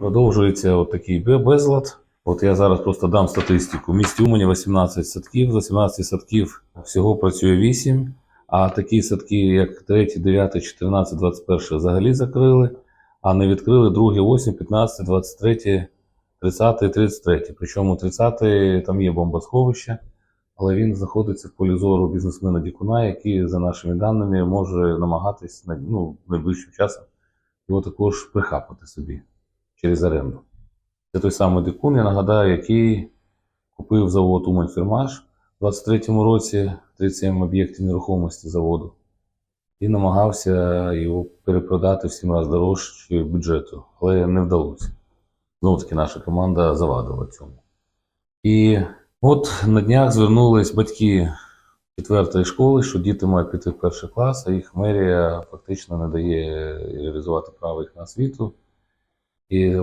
Продовжується от такий безлад. От я зараз просто дам статистику. В місті Умані 18 садків, за 17 садків всього працює 8, а такі садки, як 3, 9, 14, 21 взагалі закрили, а не відкрили 2, 8, 15, 23, 30 і 33. Причому 30 там є бомбосховище, але він знаходиться в полі зору бізнесмена Дікуна, який, за нашими даними, може намагатись ну, найближчим часом його також прихапати собі через оренду. Це той самий Дикун, я нагадаю, який купив завод Уманфірмаш у 23-му році 37 об'єктів нерухомості заводу і намагався його перепродати в 7 разів дорожче бюджету, але не вдалося. Знову таки наша команда завадила цьому. І от на днях звернулись батьки четвертої школи, що діти мають піти в перший клас, а їх мерія фактично не дає реалізувати право їх на освіту. І